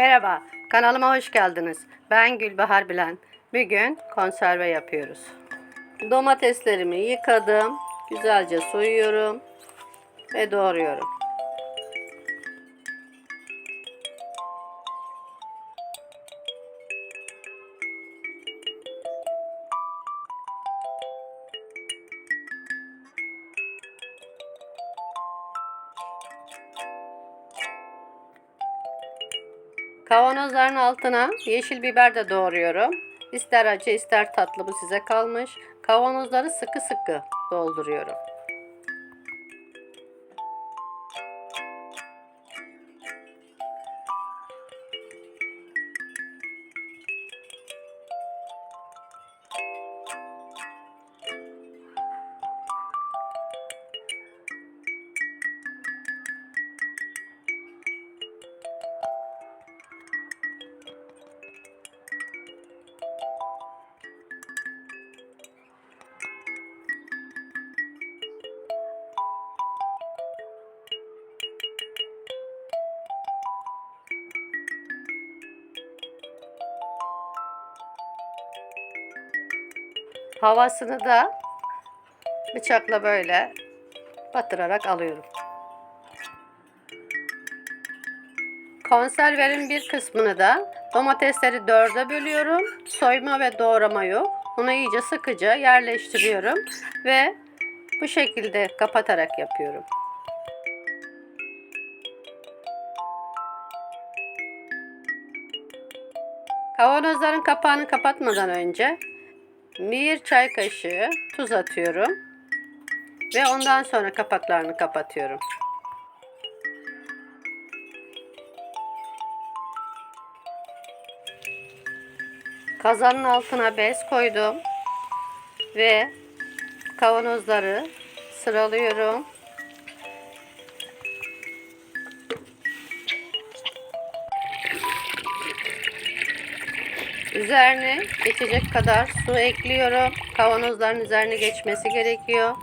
Merhaba, kanalıma hoş geldiniz. Ben Gülbahar Bilen. Bugün konserve yapıyoruz. Domateslerimi yıkadım. Güzelce soyuyorum ve doğruyorum. Kavanozların altına yeşil biber de doğruyorum. İster acı ister tatlı bu size kalmış. Kavanozları sıkı sıkı dolduruyorum. Havasını da bıçakla böyle batırarak alıyorum. Konserverin bir kısmını da domatesleri dörde bölüyorum. Soyma ve doğrama yok. Bunu iyice sıkıca yerleştiriyorum ve bu şekilde kapatarak yapıyorum. Kavanozların kapağını kapatmadan önce bir çay kaşığı tuz atıyorum ve ondan sonra kapaklarını kapatıyorum. Kazanın altına bez koydum ve kavanozları sıralıyorum. Üzerine geçecek kadar su ekliyorum. Kavanozların üzerine geçmesi gerekiyor.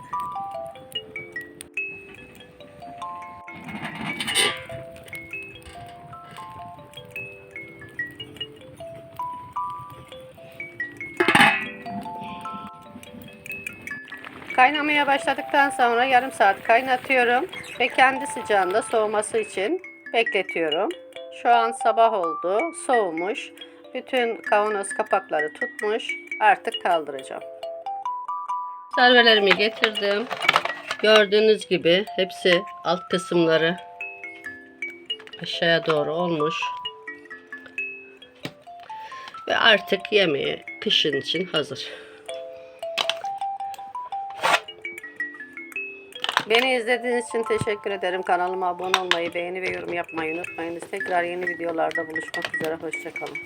Kaynamaya başladıktan sonra yarım saat kaynatıyorum ve kendi sıcağında soğuması için bekletiyorum. Şu an sabah oldu, soğumuş. Bütün kavanoz kapakları tutmuş. Artık kaldıracağım. Servelerimi getirdim. Gördüğünüz gibi hepsi alt kısımları aşağıya doğru olmuş. Ve artık yemeğe kışın için hazır. Beni izlediğiniz için teşekkür ederim. Kanalıma abone olmayı, beğeni ve yorum yapmayı unutmayınız. Tekrar yeni videolarda buluşmak üzere. Hoşçakalın.